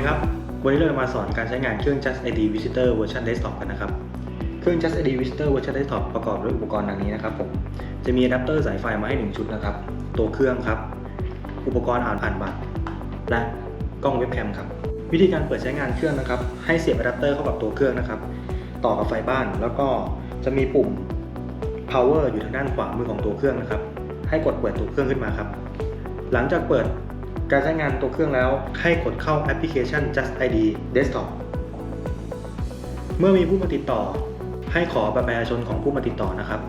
ดีครับ วันนี้เราจะมาสอนการใช้งานเครื่อง Just ID Visitor เวอร์ชัน Desktop กันนะครับ เครื่อง Just ID Visitor เวอร์ชัน Desktop ประกอบด้วยอุปกรณ์ดังนี้นะครับผม จะมีอะแดปเตอร์สายไฟมาให้ 1 ชุดนะครับ ตัวเครื่องครับ อุปกรณ์อ่านผ่านบัตร และกล้องเว็บแคมครับ วิธีการเปิดใช้งานเครื่องนะครับ ให้เสียบอะแดปเตอร์เข้ากับตัวเครื่องนะครับ ต่อกับไฟบ้าน แล้วก็จะมีปุ่ม power อยู่ทางด้านขวามือของตัวเครื่องนะครับ ให้กดเปิดตัวเครื่องขึ้นมาครับ หลังจากเปิด การใช้งานตัวเครื่องแล้วให้กดเข้าแอปพลิเคชัน Just ID Desktop เมื่อมีผู้มาติดต่อ ให้ขอบัตรประชาชนของผู้มาติดต่อนะครับ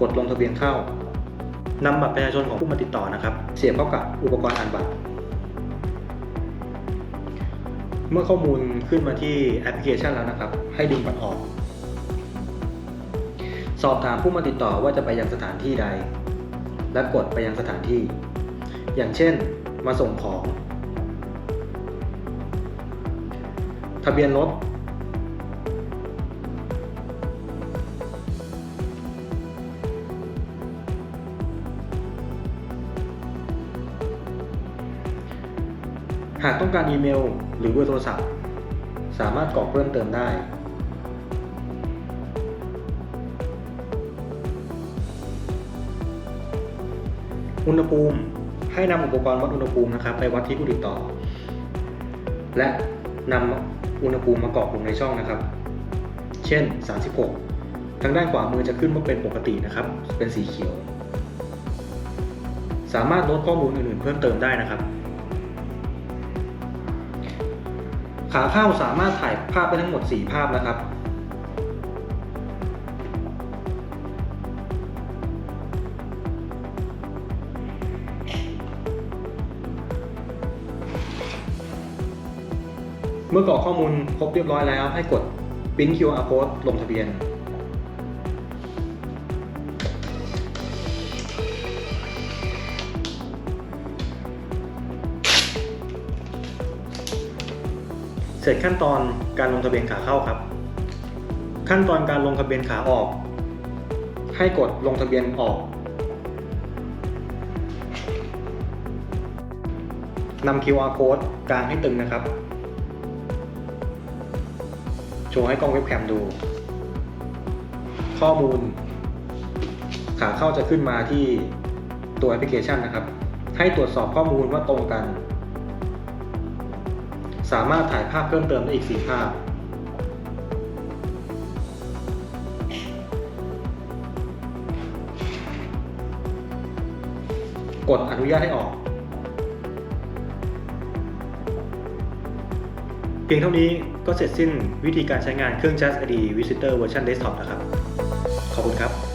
กดลงทะเบียนเข้านำบัตรประชาชนของผู้มาติดต่อนะครับ เสียบเข้ากับอุปกรณ์อ่านบัตร เมื่อข้อมูลขึ้นมาที่แอปพลิเคชันแล้วนะครับ ให้ดึงบัตรออก สอบถามผู้มาติดต่อว่าจะไปยังสถานที่ใด และกดไปยังสถานที่ อย่างเช่น มาส่งของ ทะเบียนรถหากต้องการอีเมลหรือเบอร์โทรศัพท์ สามารถกรอกเพิ่มเติมได้ อุณหภูมิ ให้นำอุปกรณ์วัดอุณหภูมินะครับ ไปวัดที่ผู้ติดต่อ และนำอุณหภูมิมากรอกลงในช่องนะครับ เช่น 36 ทางด้านขวามือจะขึ้นว่าเป็นปกตินะครับ เป็นสีเขียว สามารถลดข้อมูลอื่นๆ เพิ่มเติมได้นะครับ ขาเข้าสามารถถ่ายภาพได้ทั้งหมด 4 ภาพนะครับ เมื่อกรอกข้อมูลครบเรียบร้อยแล้ว ให้กด Print QR Code ลงทะเบียน เสร็จขั้นตอนการลงทะเบียนขาเข้าครับ ขั้นตอนการลงทะเบียนขาออก ให้กดลงทะเบียนออกนำ QR code กลางให้ตึงนะครับ โชว์ให้กล้องเว็บแคมดู ข้อมูล ขาเข้าจะขึ้นมาที่ตัวแอปพลิเคชันนะครับ ให้ตรวจสอบข้อมูลว่าตรงกัน สามารถถ่ายภาพเพิ่มเติมได้อีก 4 ภาพ กดอนุญาตให้ออก เพียงเท่านี้ ก็เสร็จสิ้นวิธีการใช้งานเครื่อง Just ID Visitor Version Desktop นะครับ ขอบคุณครับ